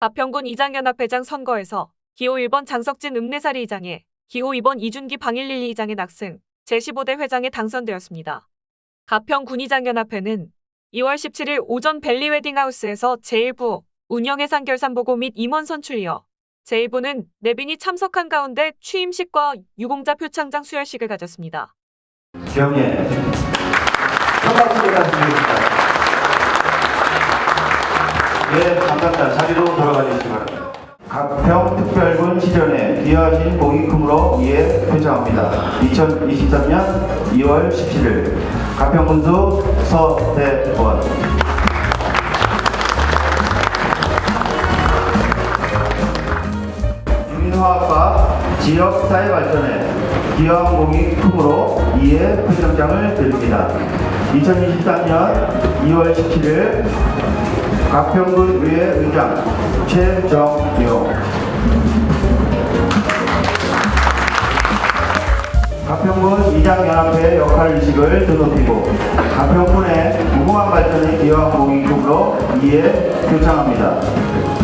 가평군 이장연합회장 선거에서 기호 1번 장석진 읍내사리 이장에 기호 2번 이준기 방일릴리 이장의 낙승 제15대 회장에 당선되었습니다. 가평군이장연합회는 2월 17일 오전 벨리 웨딩하우스에서 제1부 운영해상 결산 보고 및 임원 선출 이어 제1부는 내빈이 참석한 가운데 취임식과 유공자 표창장 수여식을 가졌습니다. 경례 한박수 부탁드리겠습니다. 예, 감사합니다. 자리로 돌아가 주시기 바랍니다. 가평특별군 시전에 귀하신 크므로 이에 표창합니다. 2023년 2월 17일 가평군수 서대원 주민화합과 지역사회 발전에 공이 크므로 이에 표창장을 드립니다. 2023년 2월 17일 가평군 의회 의장 최정용 가평군 이장연합회 역할 의식을 드높이고 가평군의 무궁한 발전에 기여한 크므로 이에 표창합니다.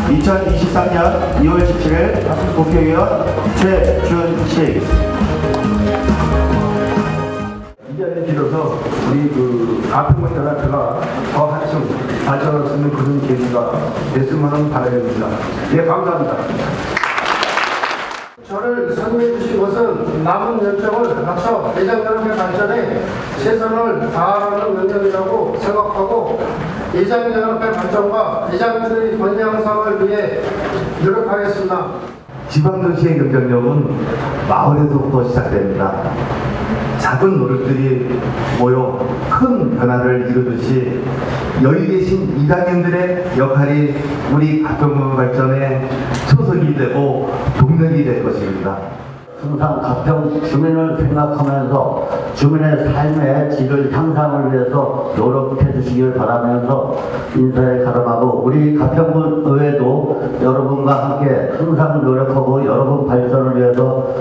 2023년 2월 17일 국회의원 최준식 이 자리에 빌어서 우리 그 가평군 연합회가 더 한층 발전할 수 있는 그런 계기가 됐으면 하는 바람입니다. 네, 감사합니다. 저를 선임해 주신 것은 남은 열정을 갖춰 대장연합회 발전에 최선을 다하라는 명령이라고 생각하고 대장연합회 발전과 대장들의 번영 향상을 위해 노력하겠습니다. 지방도시의 경쟁력은 마을에서부터 시작됩니다. 작은 노력들이 모여 큰 변화를 이루듯이 여기 계신 이장님들의 역할이 우리 가평군 발전의 초석이 되고 동력이 될 것입니다. 항상 가평 주민을 생각하면서 주민의 삶의 질을 향상을 위해서 노력해 주시길 바라면서 인사에 가름하고 우리 가평군 의회도 여러분과 함께 항상 노력하고 여러분 발전을 위해서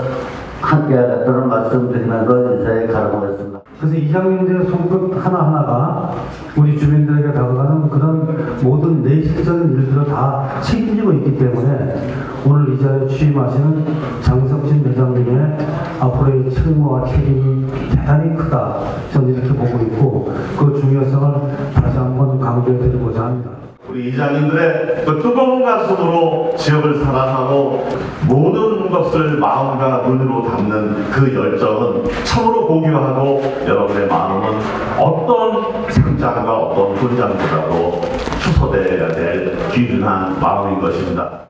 함께 하겠다는 말씀 드리면서 인사에 가름하겠습니다. 그래서 이장님들의 손끝 하나하나가 우리 주민들에게 다가가는 그런 모든 내실적인 일들을 다 책임지고 있기 때문에 오늘 이 자리에 취임하시는 장석진 회장님의 앞으로의 책무와 책임이 대단히 크다. 저는 이렇게 보고 있고 그 중요성을 다시 한번 강조해 드리고자 합니다. 우리 이장님들의 그 뜨거운 가슴으로 지역을 사랑하고 모든 것을 마음과 눈으로 담는 그 열정은 참으로 고귀하고 여러분의 마음은 어떤 상장과 어떤 훈장보다도 추서되어야 될 귀중한 마음인 것입니다.